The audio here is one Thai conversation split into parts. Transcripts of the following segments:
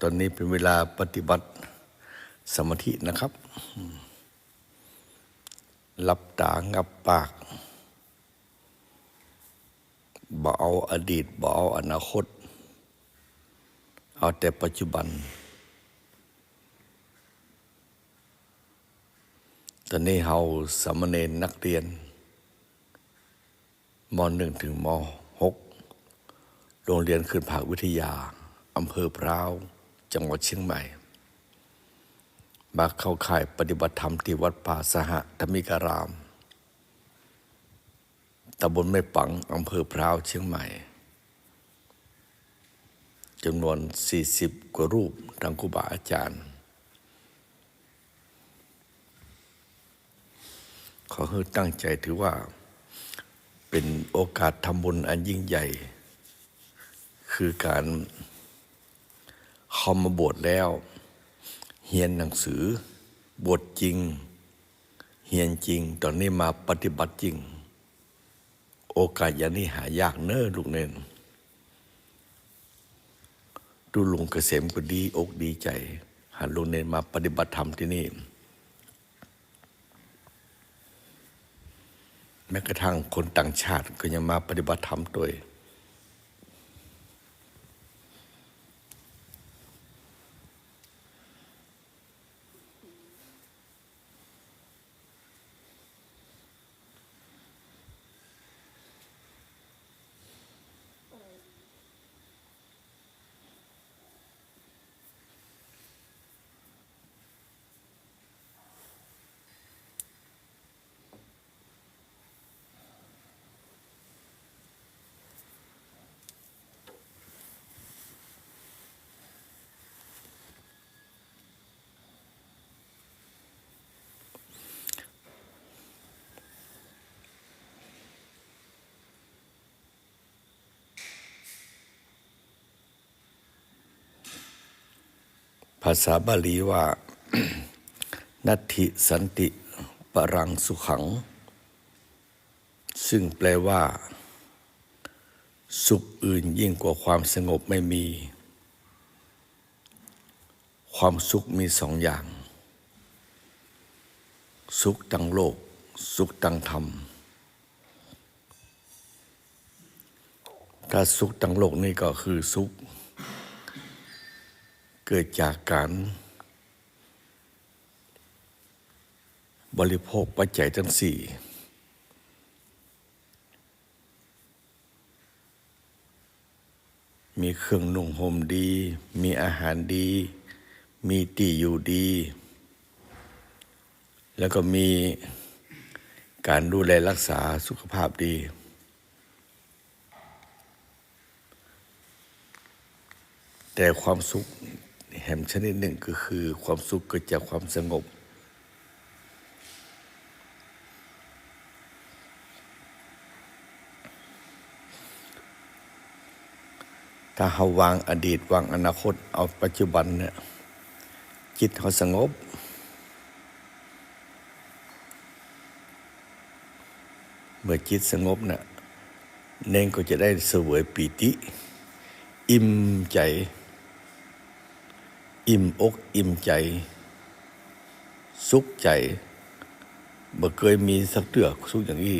ตอนนี้เป็นเวลาปฏิบัติสมาธินะครับ หลับตางับปากบ่เอาอดีตบ่เอาอนาคต เอาแต่ปัจจุบัน ตอนนี้เฮาสามเณรนักเรียนมหนึ่งถึงมหกโรงเรียนขึ้นภาควิทยาอำเภอพร้าว จังหวัดเชียงใหม่ มาเข้าข่ายปฏิบัติธรรมที่วัดป่าสหธรรมิการามตำบลแม่ปังอำเภอพร้าวเชียงใหม่จำนวน 40 กว่ารูปทางครูบาอาจารย์ ขอให้ตั้งใจถือว่าเป็นโอกาสทำบุญอันยิ่งใหญ่ คือการ เข้ามาบวชแล้ว เฮียนหนังสือบวชจริง เฮียนจริง ตอนนี้มาปฏิบัติจริง โอกาสอย่างนี้หายากเน้อลูกเนนดูลุงเกษมก็ดีอกดีใจ หาลุงเนนมาปฏิบัติธรรมที่นี่ แม้กระทั่งคนต่างชาติก็ยังมาปฏิบัติธรรมด้วย ภาษาบาลีว่า นัตถิสันติปรังสุขัง ซึ่งแปลว่า สุขอื่นยิ่งกว่าความสงบไม่มี ความสุขมีสองอย่าง สุขตังโลก สุขตังธรรม ถ้าสุขตังโลกนี่ก็คือสุข เกิดจากการบริโภคปัจจัยทั้งสี่ มีเครื่องนุ่งห่มดี มีอาหารดี มีที่อยู่ดี แล้วก็มีการดูแลรักษาสุขภาพดี แต่ความสุข แห่งชนิดหนึ่งก็คือความสุขเกิดจากความสงบ ถ้าเขาวางอดีตวางอนาคตเอาปัจจุบันเนี่ยจิตเขาสงบ เมื่อจิตสงบเนี่ยเน่งก็จะได้เสวยปีติ อิ่มใจ อิ่มอกอิ่มใจ สุขใจบ่เคยมีสักเตือกสุขอย่างนี้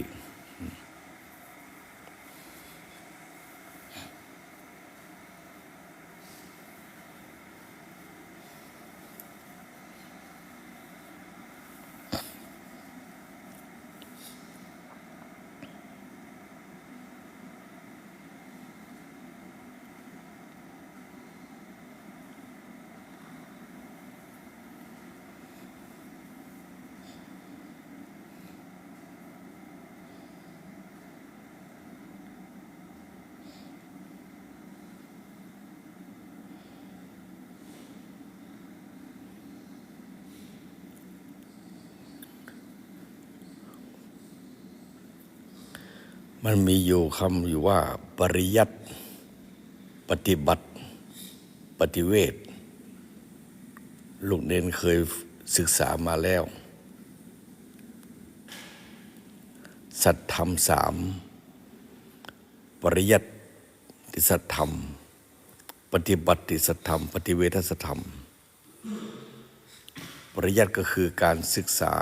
มันมีอยู่คำอยู่ว่า ปริยัติปฏิบัติ ปฏิเวทลูกเนนเคยศึกษามาแล้ว สัตธรรมสาม ปริยัติสัตธรรม ปฏิบัติสธรรม ปฏิเวทสธรรม ปริยัติก็คือการศึกษา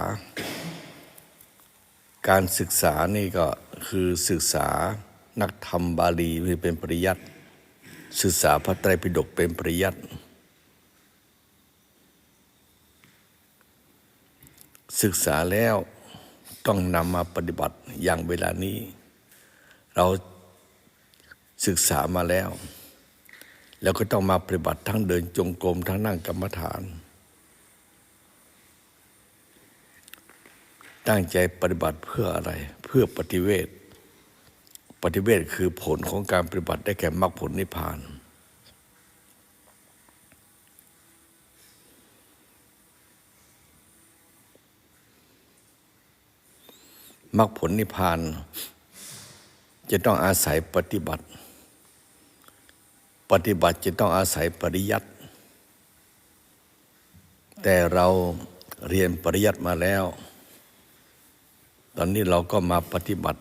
การศึกษานี่ก็ คือศึกษานักธรรมบาลีเป็นปริยัติศึกษาพระไตรปิฎกเป็นปริยัติศึกษาแล้วต้องนำมาปฏิบัติอย่างเวลานี้ เราศึกษามาแล้ว แล้วก็ต้องมาปฏิบัติทั้งเดินจงกรมทั้งนั่งกรรมฐาน ตั้งใจปฏิบัติเพื่ออะไร เพื่อปฏิเวทปฏิเวทคือผลของการปฏิบัติได้แก่มรรคผลนิพพาน มรรคผลนิพพาน จะต้องอาศัยปฏิบัติ ปฏิบัติจะต้องอาศัยปริยัติแต่เราเรียนปริยัติมาแล้ว ตอนนี้เราก็มาปฏิบัติ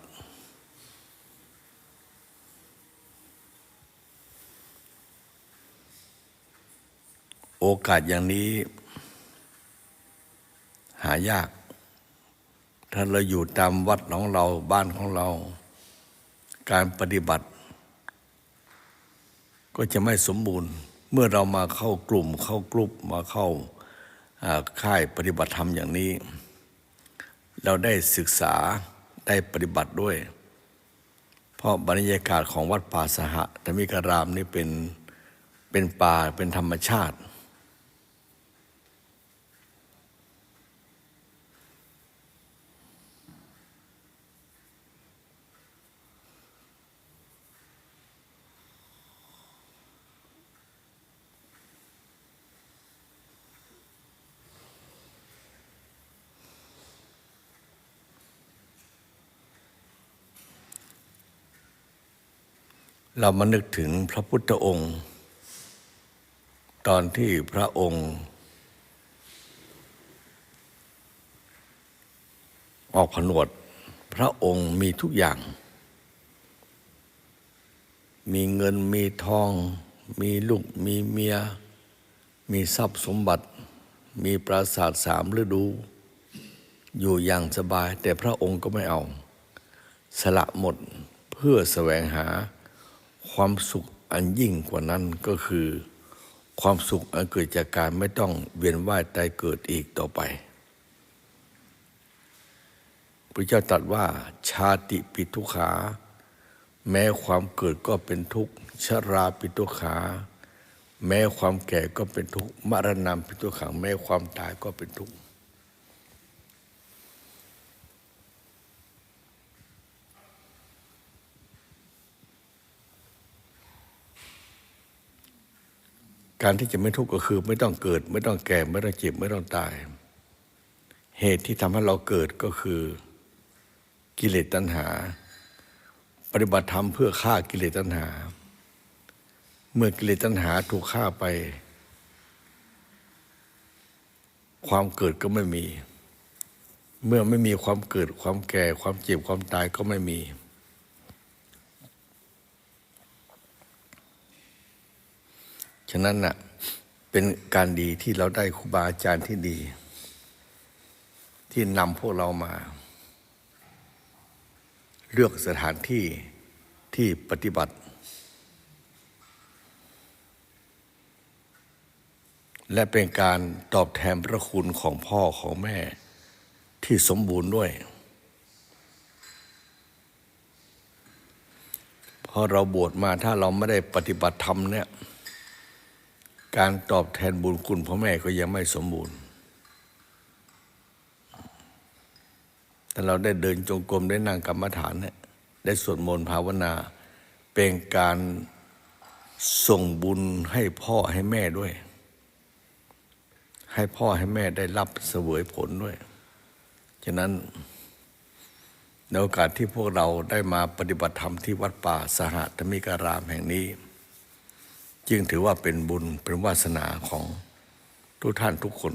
โอกาสอย่างนี้ หายาก ถ้าเราอยู่ตามวัดของเราบ้านของเรา การปฏิบัติ ก็จะไม่สมบูรณ์ เมื่อเรามาเข้ากลุ่มเข้ากลุ่มมาเข้าค่ายปฏิบัติธรรมอย่างนี้ เราได้ศึกษาได้ปฏิบัติด้วย เพราะบรรยากาศของวัดป่าสหธรรมิการามนี่เป็นเป็นป่าเป็นธรรมชาติ เรามานึกถึงพระพุทธองค์ ตอนที่พระองค์ ออกผนวด พระองค์มีทุกอย่าง มีเงินมีทอง มีลูกมีเมีย มีทรัพย์สมบัติ มีปราสาทสามฤดู อยู่อย่างสบาย แต่พระองค์ก็ไม่เอา สละหมดเพื่อแสวงหา ความสุขอันยิ่งกว่านั้นก็คือ ความสุขอันเกิดจากการไม่ต้องเวียนว่ายตายเกิดอีกต่อไปพระเจ้าตรัสว่าชาติปิทุขา แม้ความเกิดก็เป็นทุกข์ชราปิทุขา แม้ความแก่ก็เป็นทุกข์มรณะปิทุขัง แม้ความตายก็เป็นทุกข์ การที่จะไม่ทุกข์ก็คือ ไม่ต้องเกิด ไม่ต้องแก่ ไม่ต้องเจ็บไม่ต้องตาย เหตุที่ทำให้เราเกิดก็คือกิเลสตัณหา ปฏิบัติธรรมเพื่อฆ่ากิเลสตัณหา เมื่อกิเลสตัณหาถูกฆ่าไป ความเกิดก็ไม่มี เมื่อไม่มีความเกิดความแก่ความเจ็บความตายก็ไม่มี ฉะนั้นน่ะเป็นการดีที่เราได้ครูบาอาจารย์ที่ดี ที่นำพวกเรามา เลือกสถานที่ที่ปฏิบัติ และเป็นการตอบแทนพระคุณของพ่อของแม่ที่สมบูรณ์ด้วยพอเราบวชมาถ้าเราไม่ได้ปฏิบัติธรรมเนี่ย การตอบแทนบุญคุณพ่อแม่ก็ยังไม่สมบูรณ์ แต่เราได้เดินจงกรมได้นั่งกรรมฐานเนี่ยได้สวดมนต์ภาวนา เป็นการส่งบุญให้พ่อให้แม่ด้วย ให้พ่อให้แม่ได้รับเสวยผลด้วย ฉะนั้นในโอกาสที่พวกเราได้มาปฏิบัติธรรมที่วัดป่าสหธรรมิการามแห่งนี้ จึงถือว่าเป็นบุญเป็นวาสนาของทุกท่านทุกคน